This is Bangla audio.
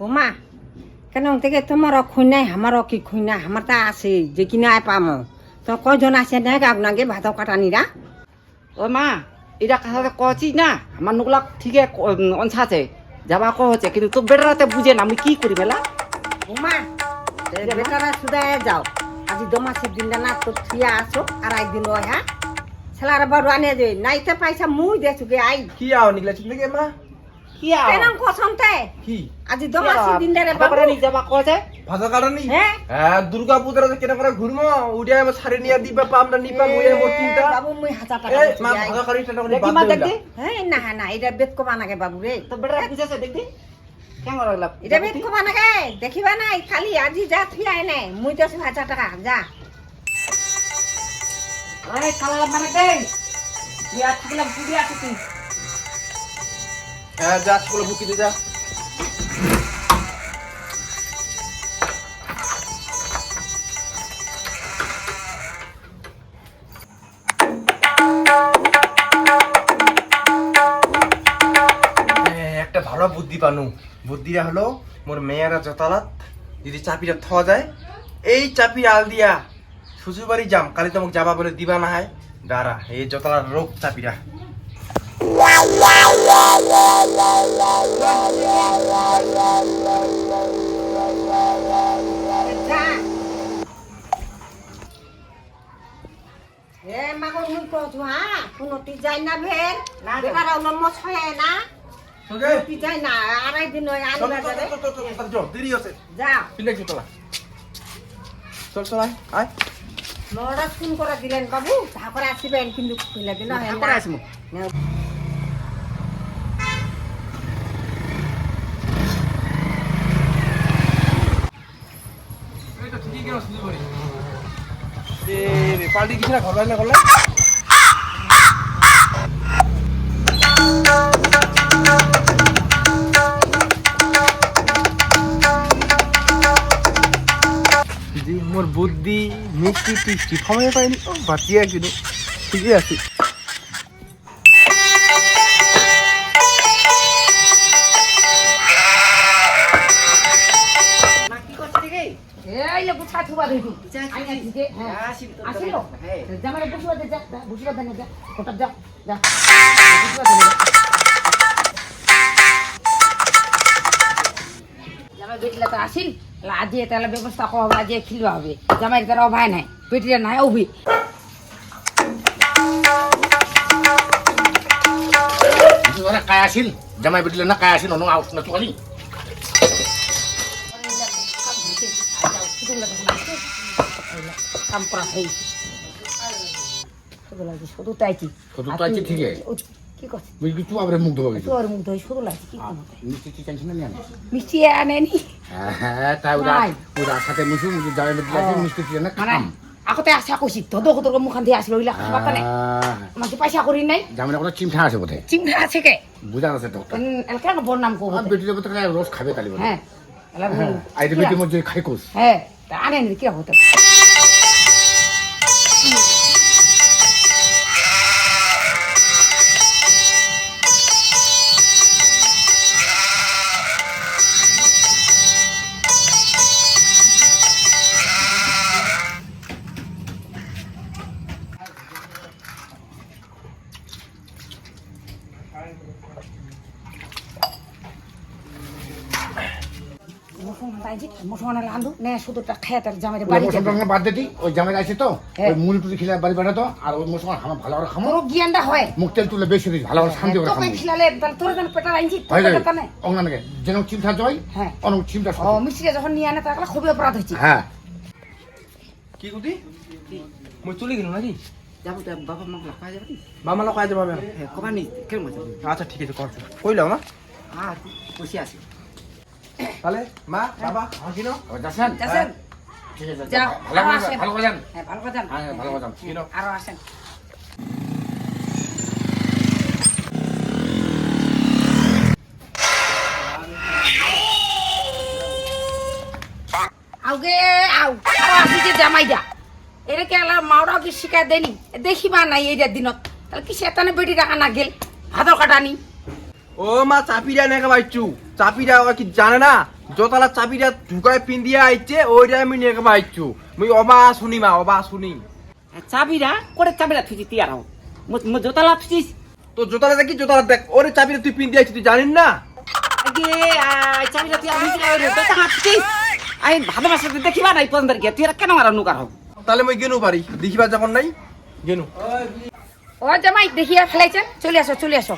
বোমা। কেন থেকে তোমার খুঁই নাই আমার কি খুঁই নাই? আমার তা আছে যে কিনা আই পাম। তো কয়জন আছে না আপনাকে ভাত কাটানিরা ও মা এটা কথা কছি না আমার নোকলা ঠিকে অনসাছে যাবা কহছে কিন্তু তো বেটারাতে বুঝে না আমি কি করি বেলা বোমা বেটারা সুদায় যাও আজি দমাসের দিনটা না তো থুয়া আসো আর একদিন ওই হ্যাঁ ছেলার বড় আনে যে নাইতে পয়সা মুই দেছুকে আই। কি আও নিকলা চিন্তা কে মা কি আর কেন কসমতে কি? আজি দমাসের দিনটা রে বাবু। বাবা যাবা কহছে ভাষা কাটানি হ্যাঁ হ্যাঁ দুর্গা পূজার কেন করে ঘুরমো উড়ে আমি শাড়ি নিয়ে দিবা পাম না নিপা মুই মোর চিন্তা বাবু মুই হাজার টাকা দিছি মা আই। ভাষা কাটি টা বাদ দে হ্যাঁ না না এটা বেদ কবা নাগে বাবু রে তো বেটারা বুঝেছে দেখি। কেমন লাগলা এটা বেদ কবা নাগে দেখিবা নাই খালি আজি যা থুয়া এনে মুই দশ হাজার টাকা যা। আরে কালা মানে থাকলাম আছে তুই হ্যাঁ যা স্কুলে বুকি দে যা। একটা ভালো বুদ্ধি পানু। বুদ্ধিটা হলো মোর মেয়েরা যতালাত যদি চাপিটা থওয়া যায় এই চাপি আল দিয়া শ্বশুর বাড়ি যাম কালি তোমাকে যাবা বলে দিবা না হয়। দাঁড়া এই যতলার রোগ চাপিরা। এ মাগো মুই কছু হ্যাঁ কোনটি যাই না ভের? না। বেকার নম ছয় না? যাই না আড়াই দিন হয় আনি বাজারে। দেরি আছে যা। পিলে চলা চল চল আয় মরা ফোন করে দিলেন বাবু যা করে আসিবেন কিন্তু খুলে দিন হয় আসব। পাল্টি কিছু না ঘর না করলে? মোর বুদ্ধি মিষ্টি টিষ্টি সময় পাইনি। ও বাঁচিয়ে কিন্তু ঠিকই আছে। আসিল। আজিয়ে তাহলে ব্যবস্থা করা আজিয়ে খিলবা হবে। জামাই তার অভায় নাই বেটিরা নাই অভি। কায় আসিল? জামাই বেটিলে না কায় আসিল? অন্য আউট না চলি কাম করা হয়েছে। শুধু তাইছি শুধু তাইছি, ঠিক আছে। কি করছিস বুঝলি আবার মুখ তোর মুখ ধরে শুধু লাগছে কি করব মিষ্টি কি টেনশন নেই আমি মিষ্টি আনেনি। হ্যাঁ তাই ওরা ওরা সাথে মুসু মুসু জামাই বেটিলে মিষ্টি কি না মানে আগতে আশা করছি তোদের তোর মুখান দিয়ে আসলো ওইলা খাবার কানে। আমাকে পয়সা করি নাই। জামাই কোনো চিমঠা আছে বোধহয়। চিংড়া আছে কে? বুঝা আছে তো কেন বদনাম করব বেটিলে বোধ হয় রোজ খাবে তালি বলে। হ্যাঁ হ্যাঁ বেটি মধ্যে খাই কোস হ্যাঁ তা কি হতো মুসলমান লান্দু নে খেয়ে তার জামাই বাড়ি যাবে। মুসলমান বাদ দিতি ওই আছে তো হ্যাঁ। ওই মুড়ি টুড়ি খেলে বাড়ি বাড়াতো আর ওই মুসলমান খামা ভালো করে খামো। জ্ঞানটা হয়। মুখ তেল তুলে বেশি দিস ভালো করে শান্তি করে তোকে খিলালে তাহলে তোর পেটা তোর হয়ে যেন চিন্তা জয় হ্যাঁ। অনেক চিন্তা ও মিষ্টিটা যখন নিয়ে আনে তাহলে খুবই অপরাধ হয়েছে। হ্যাঁ। কি কুটি? মই চলি গেল নাকি? যাব তো বাবা মা যাবে? আজ যাবে হ্যাঁ কবা নি কেন আচ্ছা ঠিক আছে করছ কইলাও না? আর বসে আছি। তাহলে মা বাবা আমার কিনো ও যাচ্ছেন। যাচ্ছেন? ঠিক আছে ভালো করে আসেন। ভালো করে যান হ্যাঁ ভালো কথা। জান। হ্যাঁ ভালো করে যান আরও আসেন। আরও জামাইটা এরে কে আলা মাওরাও কি শিকায় দেনি দেখিবা নাই এই দিনত। তাহলে কি সেতানে বেটি রাখা না গেল হাতর কাটানি। ও মা চাপিরা নেকে বাইচু চাপিরা ওরা কি জানে না? জোতালা চাপিরা ঢুকায় পিন্দিয়া আইছে ওইটা আমি নেকে বাইচু মুই অবা শুনি মা অবা শুনি। চাবিরা করে চাবিরা থুইছি তিয়ার হও মো জোতালা থুইছিস। তো জোতালা দেখি জোতালা দেখ। ওরে চাপিরা তুই পিন্দিয়া আইছিস তুই জানিস না? আগে আই চাবিরা তুই আমি কি রে? বেটা হাঁটছিস মাসে দেখিবা নাই পছন্দ কে তুই কেন মারা নুকার হও? তাহলে মুই গেনু পারি দেখিবা যখন নাই গেনু। ও জামাই দেখিয়া ফেলাইছেন। চলে আসো চলে আসো।